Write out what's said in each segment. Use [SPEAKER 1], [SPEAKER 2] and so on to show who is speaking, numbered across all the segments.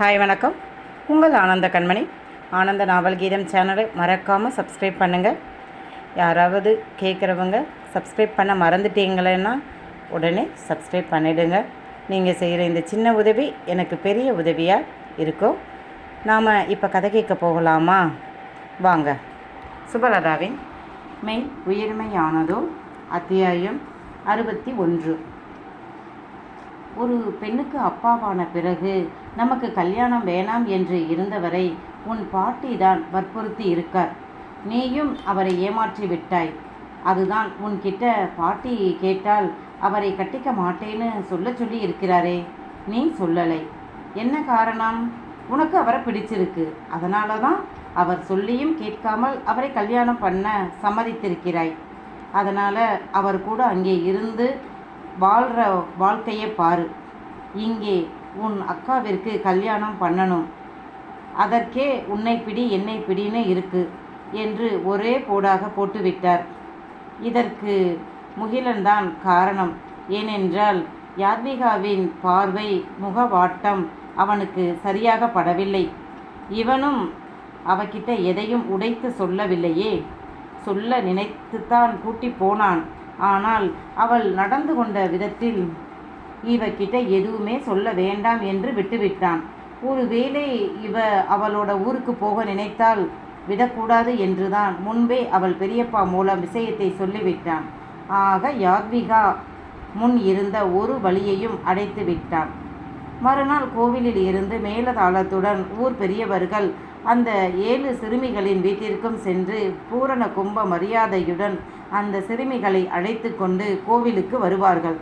[SPEAKER 1] Hi வணக்கம். உங்கள் ஆனந்த கண்மணி. ஆனந்த நாவல் கீதம் சேனலை மறக்காமல் சப்ஸ்கிரைப் பண்ணுங்கள் யாராவது கேட்குறவங்க சப்ஸ்கிரைப் பண்ண மறந்துட்டீங்களேன்னா உடனே சப்ஸ்கிரைப் பண்ணிடுங்க. நீங்கள் செய்கிற இந்த சின்ன உதவி எனக்கு பெரிய உதவியாக இருக்கும் நாம் இப்போ கதை கேட்க போகலாமா? வாங்க. சுபலதாவின் மெய் உயிர்மையானதோ அத்தியாயம் அறுபத்தி ஒன்று. ஒரு பெண்ணுக்கு அப்பாவான பிறகு நமக்கு கல்யாணம் வேணாம் என்று இருந்தவரை உன் பாட்டி தான் வற்புறுத்தி இருக்கார். நீயும் அவரை ஏமாற்றி விட்டாய். அதுதான் உன்கிட்ட பாட்டி கேட்டால் அவரை கட்டிக்க மாட்டேன்னு சொல்ல சொல்லி இருக்கிறாரே நீ சொல்லலை. என்ன காரணம்? உனக்கு அவரை பிடிச்சிருக்கு. அதனால தான் அவர் சொல்லியும் கேட்காமல் அவரை கல்யாணம் பண்ண சம்மதித்திருக்கிறாய். அதனால் அவர் கூட அங்கே இருந்து வாழ்கிற வாழ்க்கையை பாரு. இங்கே உன் அக்காவிற்கு கல்யாணம் பண்ணணும். அதற்கே உன்னை பிடி என்னை பிடின்னு இருக்கு என்று ஒரே போடாக போட்டுவிட்டார். இதற்கு முகிலன்தான் காரணம். ஏனென்றால் யாத்விகாவின் பார்வை முகவாட்டம் அவனுக்கு சரியாக படவில்லை. இவனும் அவகிட்ட எதையும் உடைத்து சொல்லவில்லையே. சொல்ல நினைத்துத்தான் கூட்டி போனான். ஆனால் அவள் நடந்து கொண்ட விதத்தில் இவகிட்ட எதுவுமே சொல்ல வேண்டாம் என்று விட்டுவிட்டான். ஒருவேளை இவ அவளோட ஊருக்கு போக நினைத்தால் விடக்கூடாது என்றுதான் முன்பே அவள் பெரியப்பா மூலம் விஷயத்தை சொல்லிவிட்டான். ஆக யாத்விகா முன் இருந்த ஒரு வழியையும் அடைத்து விட்டான். மறுநாள் கோவிலில் இருந்து மேலதாளத்துடன் ஊர் பெரியவர்கள் அந்த ஏழு சிறுமிகளின் வீட்டிற்கும் சென்று பூரண கும்ப மரியாதையுடன் அந்த சிறுமிகளை அழைத்து கொண்டு கோவிலுக்கு வருவார்கள்.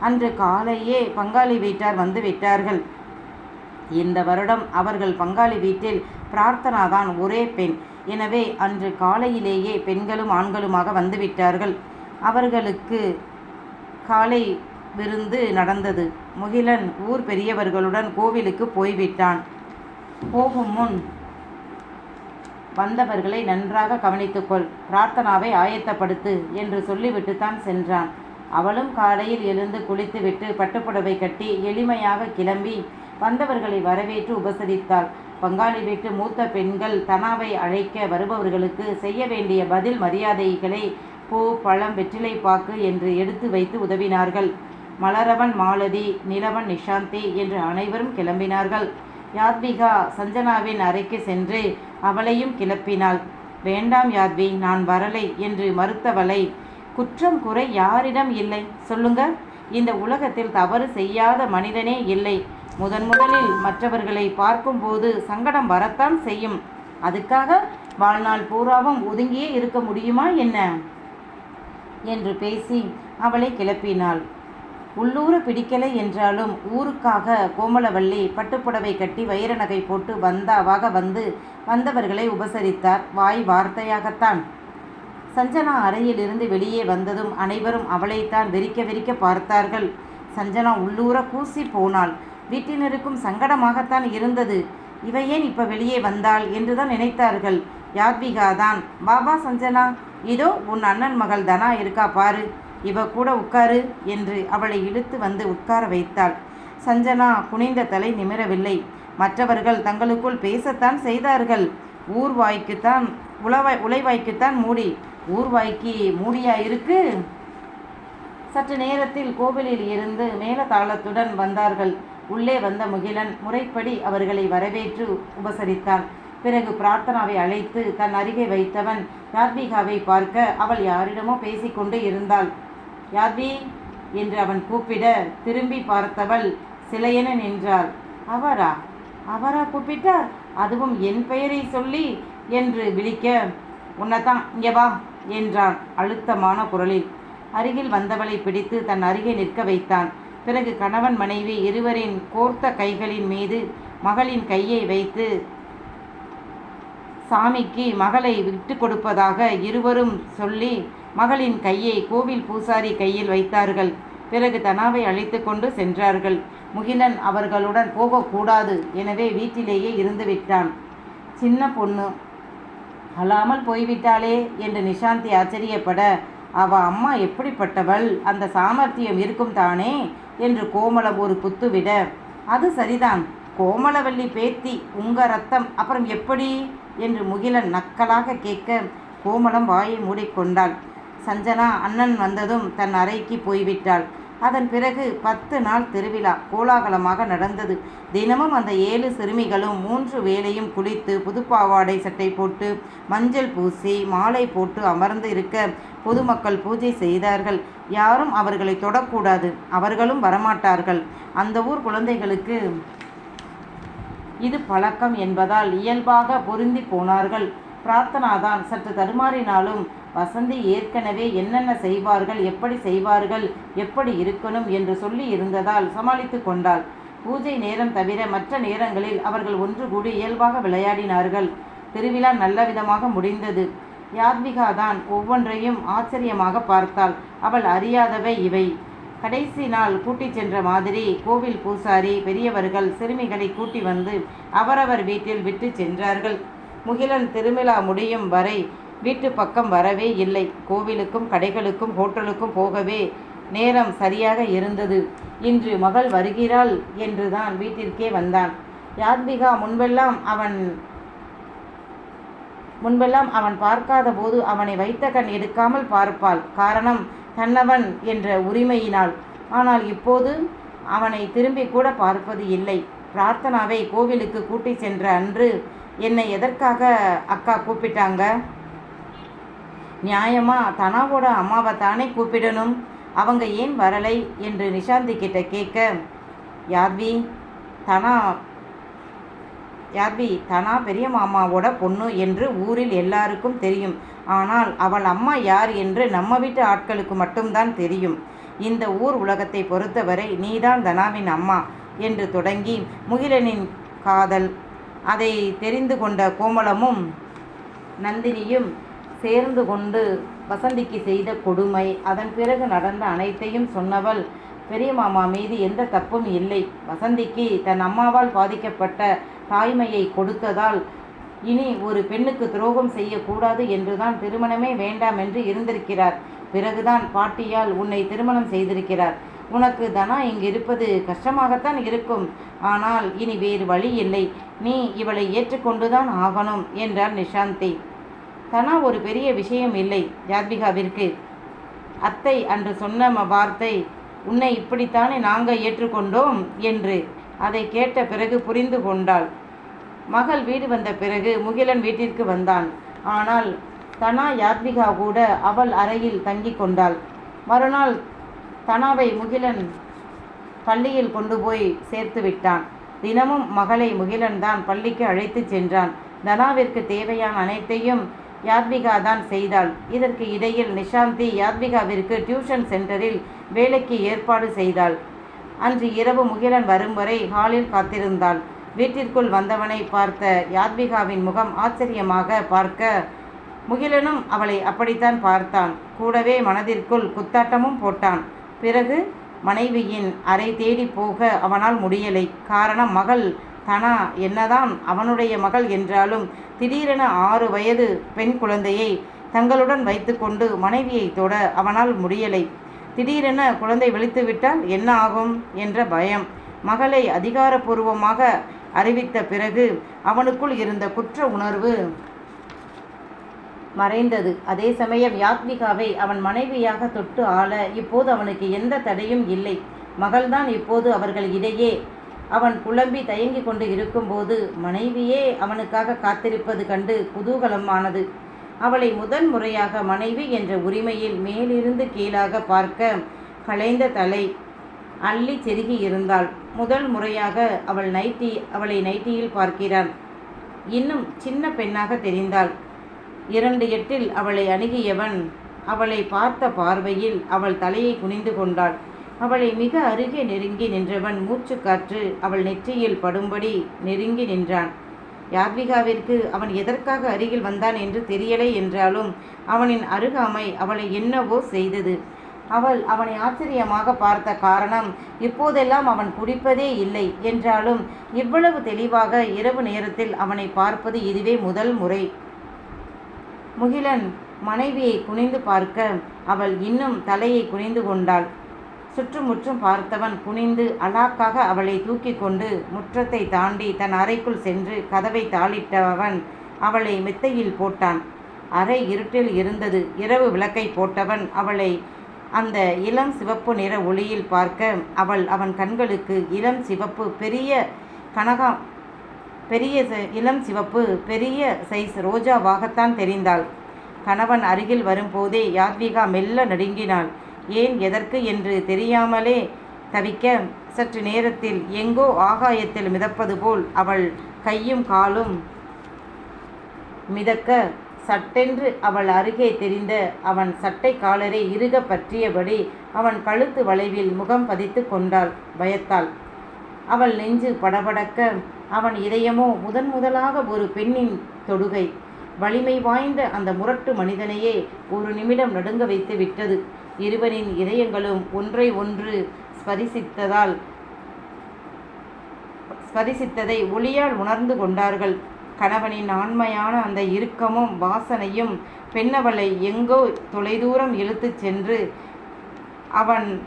[SPEAKER 1] அன்று காலையே பங்காளி வீட்டார் வந்து விட்டார்கள். இந்த வருடம் அவர்கள் பங்காளி வீட்டில் பிரார்த்தனாதான் ஒரே பெண். எனவே அன்று காலையிலேயே பெண்களும் ஆண்களுமாக வந்துவிட்டார்கள் அவர்களுக்கு காலை விருந்து நடந்தது. முகிலன் ஊர் பெரியவர்களுடன் கோவிலுக்கு போய்விட்டான். போகும் முன் வந்தவர்களை நன்றாக கவனித்துக்கொள். பிரார்த்தனாவை ஆயத்தப்படுத்து என்று சொல்லிவிட்டுத்தான் சென்றான். அவளும் காலையில் எழுந்து குளித்துவிட்டு பட்டுப்புடவை கட்டி எளிமையாக கிளம்பி வந்தவர்களை வரவேற்று உபசரித்தாள். பங்காளி வீட்டு மூத்த பெண்கள் தனாவை அழைக்க வருபவர்களுக்கு செய்ய வேண்டிய பதில் மரியாதைகளை பூ பழம் வெற்றிலை பாக்கு என்று எடுத்து வைத்து உதவினார்கள். மலரவன் மாலதி நிலவன் நிஷாந்தி என்று அனைவரும் கிளம்பினார்கள். யாத்விகா சஞ்சனாவின் அறைக்கு சென்று அவளையும் கிளப்பினாள். வேண்டாம் யாத்வி நான் வரலை என்று மறுத்தவளை குற்றம் குறை யாரிடம் இல்லை? சொல்லுங்க. இந்த உலகத்தில் தவறு செய்யாத மனிதனே இல்லை. முதன் முதலில் மற்றவர்களை பார்க்கும்போது சங்கடம் வரத்தான் செய்யும். அதுக்காக வாழ்நாள் பூராவும் ஒதுங்கியே இருக்க முடியுமா என்ன? என்று பேசி அவளை கிளப்பினாள். உள்ளூர பிடிக்கலை என்றாலும் ஊருக்காக கோமலவள்ளி பட்டுப்புடவை கட்டி வைர நகை போட்டு வந்தாவாக வந்து வந்தவர்களை உபசரித்தார். வாய் வார்த்தையாகத்தான். சஞ்சனா அறையிலிருந்து வெளியே வந்ததும் அனைவரும் அவளைத்தான் வெறிக்க வெறிக்க பார்த்தார்கள். சஞ்சனா உள்ளூர கூசி போனாள். வீட்டினருக்கும் சங்கடமாகத்தான் இருந்தது. இவ ஏன் இப்போ வெளியே வந்தாள்? என்றுதான் நினைத்தார்கள். யாத்விகா தான் பாபா சஞ்சனா. இதோ உன் அண்ணன் மகள் தனா இருக்கா பாரு. இவ கூட உட்காரு என்று அவளை இழுத்து வந்து உட்கார வைத்தாள். சஞ்சனா குனிந்த தலை நிமிரவில்லை. மற்றவர்கள் தங்களுக்குள் பேசத்தான் செய்தார்கள். ஊர்வாய்க்குத்தான் உளவாய் உலைவாய்க்குத்தான் மூடி. ஊர்வாய்க்கு மூடியா இருக்கு சற்று நேரத்தில் கோவிலில் இருந்து மேலதாளத்துடன் வந்தார்கள். உள்ளே வந்த முகிலன் முறைப்படி அவர்களை வரவேற்று உபசரித்தான். பிறகு பிரார்த்தனாவை அழைத்து தன் அருகே வைத்தவன் யாத்விகாவை பார்க்க அவள் யாரிடமோ பேசிக்கொண்டு இருந்தாள். யாத்வி என்று அவன் கூப்பிட திரும்பி பார்த்தவள் சிலையென நின்றாள். அவரா? அவரா கூப்பிட்டார்? அதுவும் என் பெயரை சொல்லி? என்று விழிக்க உன்னைத்தான் இங்கே வா என்றான் அழுத்தமான குரலில். அருகில் வந்தவளை பிடித்து தன் அருகே நிற்க வைத்தான். பிறகு கணவன் மனைவி இருவரின் கோர்த்த கைகளின் மீது மகளின் கையை வைத்து சாமிக்கு மகளை விட்டு கொடுப்பதாக இருவரும் சொல்லி மகளின் கையை கோவில் பூசாரி கையில் வைத்தார்கள். பிறகு தனாவை அழைத்து கொண்டு சென்றார்கள். முகிலன் அவர்களுடன் போகக்கூடாது. எனவே வீட்டிலேயே இருந்து விட்டான். சின்ன பொண்ணு அழாமல் போய்விட்டாளே என்று நிஷாந்தி ஆச்சரியப்பட அவ அம்மா எப்படிப்பட்டவள்? அந்த சாமர்த்தியம் இருக்கும் தானே? என்று கோமளம் ஒரு குத்துவிட அது சரிதான். கோமலவல்லி பேத்தி உங்க ரத்தம். அப்புறம் எப்படி? என்று முகிலன் நக்கலாக கேட்க கோமலம் வாயை மூடிக்கொண்டாள். சஞ்சனா அண்ணன் வந்ததும் தன் அறைக்கு போய்விட்டாள். அதன் பிறகு பத்து நாள் திருவிழா கோலாகலமாக நடந்தது. தினமும் அந்த ஏழு சிறுமிகளும் மூன்று வேளையும் குளித்து புதுப்பாவாடை சட்டை போட்டு மஞ்சள் பூசி மாலை போட்டு அமர்ந்து இருக்க பொதுமக்கள் பூஜை செய்தார்கள். யாரும் அவர்களை தொடக்கூடாது. அவர்களும் வரமாட்டார்கள். அந்த ஊர் குழந்தைகளுக்கு இது பழக்கம் என்பதால் இயல்பாக பொருந்தி போனார்கள். பிரார்த்தனாதான் சற்று தடுமாறினாலும் வசந்தி ஏற்கனவே என்னென்ன செய்வார்கள் எப்படி செய்வார்கள் எப்படி இருக்கணும் என்று சொல்லி இருந்ததால் சமாளித்து கொண்டாள். பூஜை நேரம் தவிர மற்ற நேரங்களில் அவர்கள் ஒன்று கூடி இயல்பாக விளையாடினார்கள். திருவிழா நல்ல விதமாக முடிந்தது. யாத்விகா தான் ஒவ்வொன்றையும் ஆச்சரியமாக பார்த்தாள். அவள் அறியாதவை இவை. கடைசி நாள் கூட்டிச் சென்ற மாதிரி கோவில் பூசாரி பெரியவர்கள் சிறுமிகளை கூட்டி வந்து அவரவர் வீட்டில் விட்டு சென்றார்கள். முகிலன் திருவிழா முடியும் வரை வீட்டு பக்கம் வரவே இல்லை. கோவிலுக்கும் கடைகளுக்கும் ஹோட்டலுக்கும் போகவே நேரம் சரியாக இருந்தது. இன்று மகள் வருகிறாள் என்றுதான் வீட்டிற்கே வந்தான். யாத்விகா முன்பெல்லாம் அவன் முன்பெல்லாம் அவன் பார்க்காத போது அவனை வைத்த கண் எடுக்காமல் பார்ப்பாள். காரணம் தன்னவன் என்ற உரிமையினால். ஆனால் இப்போது அவனை திரும்பி கூட பார்ப்பது இல்லை. பிரார்த்தனாவை கோவிலுக்கு கூட்டி சென்ற அன்று என்னை எதற்காக அக்கா கூப்பிட்டாங்க? நியாயமா தனாவோட அம்மாவை தானே கூப்பிடணும்? அவங்க ஏன் வரலை? என்று நிஷாந்தி கிட்ட கேட்க யாத்வி தனா யாத்வி தனா பெரிய மாமாவோட பொண்ணு என்று ஊரில் எல்லாருக்கும் தெரியும். ஆனால் அவள் அம்மா யார் என்று நம்ம வீட்டு ஆட்களுக்கு மட்டும்தான் தெரியும். இந்த ஊர் உலகத்தை பொறுத்தவரை நீதான் தனாவின் அம்மா என்று தொடங்கி முகிலனின் காதல் அதை தெரிந்து கொண்ட கோமலமும் நந்தினியும் சேர்ந்து கொண்டு வசந்திக்கு செய்த கொடுமை அதன் பிறகு நடந்த அனைத்தையும் சொன்னவள் பெரிய மாமா மீது எந்த தப்பும் இல்லை. வசந்திக்கு தன் அம்மாவால் பாதிக்கப்பட்ட தாய்மையை கொடுத்ததால் இனி ஒரு பெண்ணுக்கு துரோகம் செய்யக்கூடாது என்றுதான் திருமணமே வேண்டாம் என்று இருந்திருக்கிறார். பிறகுதான் பாட்டியால் உன்னை திருமணம் செய்திருக்கிறார். உனக்கு தனா இங்கு இருப்பது கஷ்டமாகத்தான் இருக்கும். ஆனால் இனி வேறு வழி இல்லை. நீ இவளை ஏற்றுக்கொண்டுதான் ஆகணும் என்றார் நிஷாந்தி. தனா ஒரு பெரிய விஷயம் இல்லை ஜாத்விகாவிற்கு. அத்தை அன்று சொன்ன வார்த்தை உன்னை இப்படித்தானே நாங்கள் ஏற்றுக்கொண்டோம்? என்று அதை கேட்ட பிறகு புரிந்து கொண்டாள். மகள் வீடு வந்த பிறகு முகிலன் வீட்டிற்கு வந்தான். ஆனால் தனா யாத்விகா கூட அவள் அறையில் தங்கி கொண்டாள். மறுநாள் தனாவை முகிலன் பள்ளியில் கொண்டு போய் சேர்த்து விட்டான். தினமும் மகளை முகிலன் தான் பள்ளிக்கு அழைத்துச் சென்றான். தனாவிற்கு தேவையான அனைத்தையும் யாத்விகா தான் செய்தாள். இதற்கு இடையில் நிஷாந்தி யாத்விகாவிற்கு டியூஷன் சென்டரில் வேலைக்கு ஏற்பாடு செய்தாள். அன்று இரவு முகிலன் வரும் வரை ஹாலில் காத்திருந்தாள். வீட்டிற்குள் வந்தவனை பார்த்த யாத்விகாவின் முகம் ஆச்சரியமாக பார்க்க முகிலனும் அவளை அப்படித்தான் பார்த்தான். கூடவே மனதிற்குள் குத்தாட்டமும் போட்டான். பிறகு மனைவியின் அறை தேடி போக அவனால் முடியலை. காரணம் மகள் தனா என்னதான் அவனுடைய மகள் என்றாலும் திடீரென ஆறு வயது பெண் குழந்தையை தங்களுடன் வைத்துக்கொண்டு மனைவியை தொட அவனால் முடியலை. திடீரென குழந்தை விழித்துவிட்டால் என்ன ஆகும் என்ற பயம். மகளை அதிகாரப்பூர்வமாக அறிவித்த பிறகு அவனுக்குள் இருந்த குற்ற உணர்வு மறைந்தது. அதே சமயம் யாத்மிகாவை அவன் மனைவியாக தொட்டு ஆள இப்போது அவனுக்கு எந்த தடையும் இல்லை. மகள்தான் இப்போது அவர்கள் இடையே அவன் புலம்பி தயங்கிக் கொண்டு இருக்கும்போது மனைவியே அவனுக்காக காத்திருப்பது கண்டு குதூகலமானது. அவளை முதன் முறையாக மனைவி என்ற உரிமையில் மேலிருந்து கீழாக பார்க்க களைந்த தலை அள்ளி செருகி இருந்தாள். முதல் முறையாக அவள் நைட்டி அவளை நைட்டியில் பார்க்கிறான். இன்னும் சின்ன பெண்ணாக தெரிந்தாள். இரண்டு எட்டில் அவளை அணுகியவன் அவளை பார்த்த பார்வையில் அவள் தலையை குனிந்து கொண்டாள். அவளை மிக அருகே நெருங்கி நின்றவன் மூச்சு காற்று அவள் நெற்றியில் படும்படி நெருங்கி நின்றான். யாத்விகாவிற்கு அவன் எதற்காக அருகில் வந்தான் என்று தெரியலை என்றாலும் அவனின் அருகாமை அவளை என்னவோ செய்தது. அவள் அவனை ஆச்சரியமாக பார்த்த காரணம் இப்போதெல்லாம் அவன் குடிப்பதே இல்லை என்றாலும் இவ்வளவு தெளிவாக இரவு நேரத்தில் அவனை பார்ப்பது இதுவே முதல் முறை. முகிலன் மனைவியை குனிந்து பார்க்க அவள் இன்னும் தலையை குனிந்து கொண்டாள். சுற்றுமுற்றும் பார்த்தவன் குனிந்து அலாக்காக அவளை தூக்கி கொண்டு முற்றத்தை தாண்டி தன் அறைக்குள் சென்று கதவை தாளிட்டவன் அவளை மெத்தையில் போட்டான். அறை இருட்டில் இருந்தது. இரவு விளக்கை போட்டவன் அவளை அந்த இளம் சிவப்பு நிற ஒளியில் பார்க்க அவள் அவன் கண்களுக்கு இளம் சிவப்பு பெரிய கனகா பெரிய ச- இளம் சிவப்பு பெரிய சைஸ் ரோஜாவாகத்தான் தெரிந்தாள். கணவன் அருகில் வரும்போதே யாத்விகா மெல்ல நடுங்கினாள். ஏன் எதற்கு என்று தெரியாமலே தவிக்க சற்று நேரத்தில் எங்கோ ஆகாயத்தில் மிதப்பது போல் அவள் கையும் காலும் மிதக்க சட்டென்று அவள் அருகே தெரிந்த அவன் சட்டை காலரை இறுக பற்றியபடி அவன் கழுத்து வளைவில் முகம் பதித்து கொண்டாள் பயத்தாள் அவள் நெஞ்சு படபடக்க அவன் இதயமோ முதன் முதலாக ஒரு பெண்ணின் தொடுகை. வலிமை வாய்ந்த அந்த முரட்டு மனிதனையே ஒரு நிமிடம் நடுங்க வைத்து விட்டது. இருவரின் இதயங்களும் ஒன்றை ஒன்று ஸ்பரிசித்ததால் ஸ்பரிசித்ததை ஒளியால் உணர்ந்து கொண்டார்கள். கணவனின் ஆண்மையான அந்த இறுக்கமும் வாசனையும் பெண்ணவளை எங்கோ தொலைதூரம் இழுத்துச் சென்று அவன்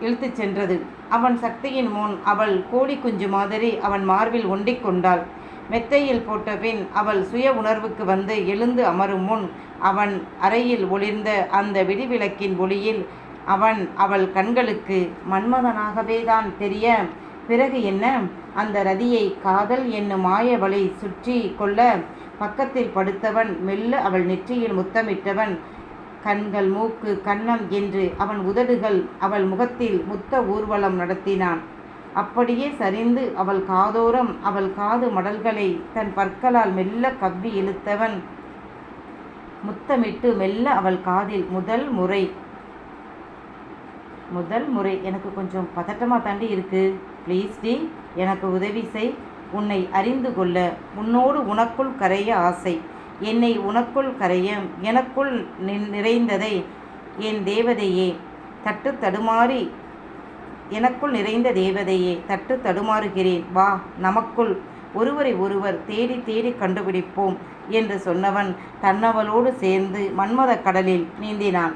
[SPEAKER 1] இழுத்துச் சென்றது. அவன் சக்தியின் முன் அவள் கோழி குஞ்சு மாதிரி அவன் மார்பில் ஒண்டிக் கொண்டாள். மெத்தையில் போட்டபின் அவள் சுய உணர்வுக்கு வந்து எழுந்து அமரும் முன் அவன் அறையில் ஒளிர்ந்த அந்த விடிவிளக்கின் ஒளியில் அவன் அவள் கண்களுக்கு மன்மதனாகவே தான் தெரிய பிறகு என்ன? அந்த ரதியை காதல் என்னும் மாய சுற்றி கொள்ள பக்கத்தில் படுத்தவன் மெல்ல அவள் நெற்றியில் முத்தமிட்டவன் கண்கள் மூக்கு கன்னம் என்று அவன் உதடுகள் அவள் முகத்தில் முத்த ஊர்வலம் நடத்தினான். அப்படியே சரிந்து அவள் காதோரம் அவள் காது மடல்களை தன் பற்களால் மெல்ல கவ்வி இழுத்தவன். முத்தமிட்டு மெல்ல அவள் காதில் முதல் முறை முதல் முறை எனக்கு கொஞ்சம் பதட்டமாக தாண்டி இருக்கு. ப்ளீஸ் டி எனக்கு உதவி செய். உன்னை அறிந்து கொள்ள உன்னோடு உனக்குள் கரைய ஆசை. என்னை உனக்குள் கரைய எனக்குள் நி- நிறைந்ததை என் தேவதையே தட்டு தடுமாறி எனக்குள் நிறைந்த தேவதையே தட்டு தடுமாறுகிறேன். வா நமக்குள் ஒருவரை ஒருவர் தேடி தேடி கண்டுபிடிப்போம் என்று சொன்னவன் தன்னவளோடு சேர்ந்து மன்மதக் கடலில் நீந்தினான்.